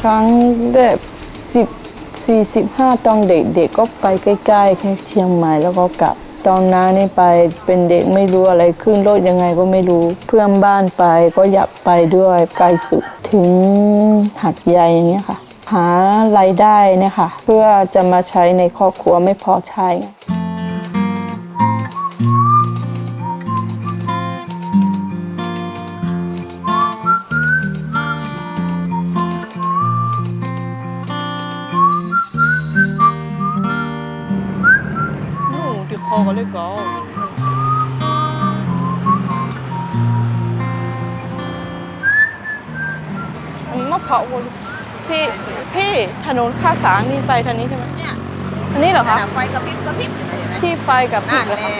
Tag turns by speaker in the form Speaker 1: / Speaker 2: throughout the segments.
Speaker 1: ครั้งแบบสิบสี่สิบห้าตอนเด็กๆก็ไปใกล้ๆแค่เชียงใหม่แล้วก็กลับ ตอนนั้นนี่ไปเป็นเด็กไม่รู้อะไรขึ้นรถยังไงก็ไม่รู้ เพื่อนบ้านไปก็อยากไปด้วยไกลสุดถึงหัดใหญ่อย่างเงี้ยค่ะ หารายได้นะคะเพื่อจะมาใช้ในครอบครัวไม่พอใช้ Non, du corps le corps. มะพร้าวพี่พี่ถนนข้าวสารนี่ไปทางนี้ใช่ไหม
Speaker 2: เนี่ย
Speaker 1: อันนี้เหรอ
Speaker 2: นั่
Speaker 1: คะ
Speaker 2: นน่ะไฟกระพริบกระพริบอยู่นะเห็นไหม
Speaker 1: ที่ไฟกับพริ
Speaker 2: นั่
Speaker 1: ก
Speaker 2: น
Speaker 1: เหรอ
Speaker 2: แห
Speaker 1: คะ
Speaker 2: ละ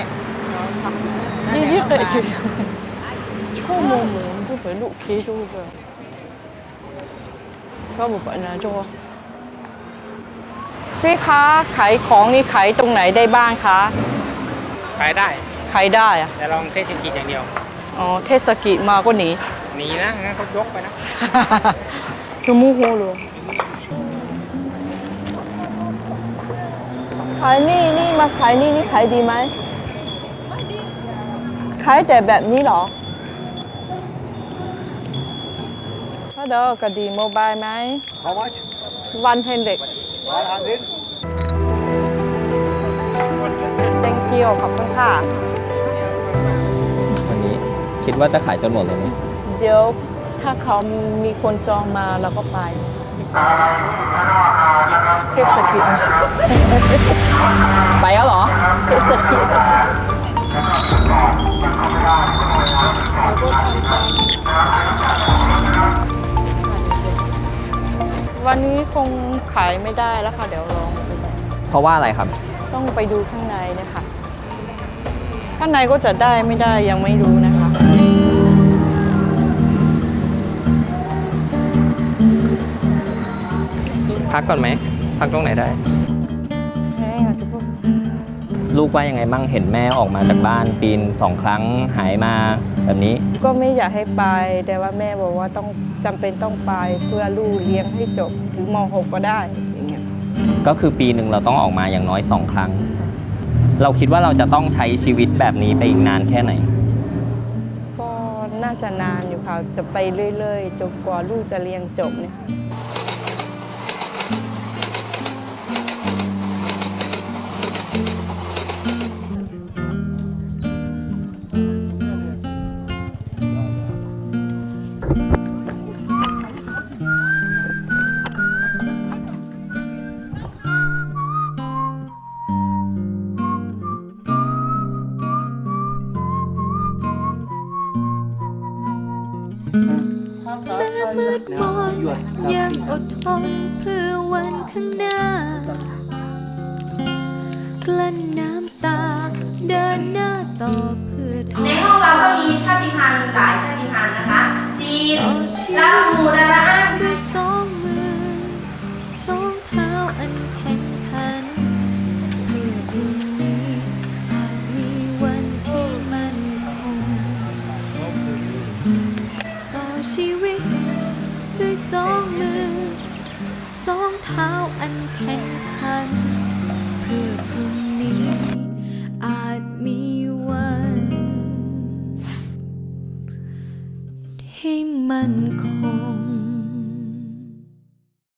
Speaker 1: ยี่ยี่เตะ
Speaker 2: นั่น
Speaker 1: จุ
Speaker 2: แหละ
Speaker 1: ชั่วโมงหมุน就ไปลูกคีดู个ก็บอกว่านะจัวพี่คะขายของนี่ขายตรงไหนได้บ้างคะ
Speaker 3: ขายได้
Speaker 1: ขายได้อะ
Speaker 3: แต่ลองเทศกิจอย่างเดียว
Speaker 1: อ๋อ เทศกิจมาก็หนี
Speaker 3: หนีนะงั้นเขายกไปนะ
Speaker 1: คือมูโฮเลยขายนี่นี่มาขายนี่นี่ขายดีไหมขายแต่แบบนี้เหรอฮัลโหลกระดีโมบายไหม
Speaker 4: How much?
Speaker 1: วันเพนเด็ก
Speaker 4: 100.
Speaker 1: Thank you ขอบคุณค่ะ
Speaker 5: วันนี้คิดว่าจะขายจนหมดเลยไหม
Speaker 1: เดี๋ยวถ้าเขามีคนจองมาเราก็ไปเทศกิจ
Speaker 5: ไปแล้วเหรอ
Speaker 1: เทศกิจวันนี้คงขายไม่ได้แล้วค่ะ เดี๋ยวลองดู
Speaker 5: เพราะว่าอะไรครับ
Speaker 1: ต้องไปดูข้างในเนะคะ ข้างในก็จะได้ไม่ได้ยังไม่รู้นะคะ
Speaker 5: พักก่อนไหม พักตรงไหนได้
Speaker 1: แม่อาจจะพูด
Speaker 5: ลูกว่ายังไงบ้างเห็นแม่ออกมาจากบ้านปีนสองครั้งหายมาแบบนี้
Speaker 1: ก็ไม่อยากให้ไป แต่ว่าแม่บอกว่าต้องจำเป็นต้องไปเพื่อลูกเลี้ยงให้จบถึงม .6 ก็ได้อย่างเงี้ย
Speaker 5: ก็คือปีหนึ่งเราต้องออกมาอย่างน้อยสองครั้ง เราคิดว่าเราจะต้องใช้ชีวิตแบบนี้ไปอีกนานแค่ไหน
Speaker 1: ก็น่าจะนานอยู่ค่ะ จะไปเรื่อย ๆ จนกว่าลูกจะเรียนจบเนี่ย
Speaker 6: มืดมนยังอดทนเพื่อวันข้างหน้า กลั้นน้ำตา เดินหน้าต่อเพื่อท
Speaker 7: ใน
Speaker 6: น
Speaker 7: ห้องเราก็มีชาติพันธุ์หลายชาติพันธุ์นะคะ จีน
Speaker 6: ต่อชี
Speaker 7: ลา
Speaker 6: วิต
Speaker 7: หูดารา
Speaker 6: องมือ สองเท้าอันแข็งขัน เพื่อพรุ่งนี้อาจมีวัน ที่มันคง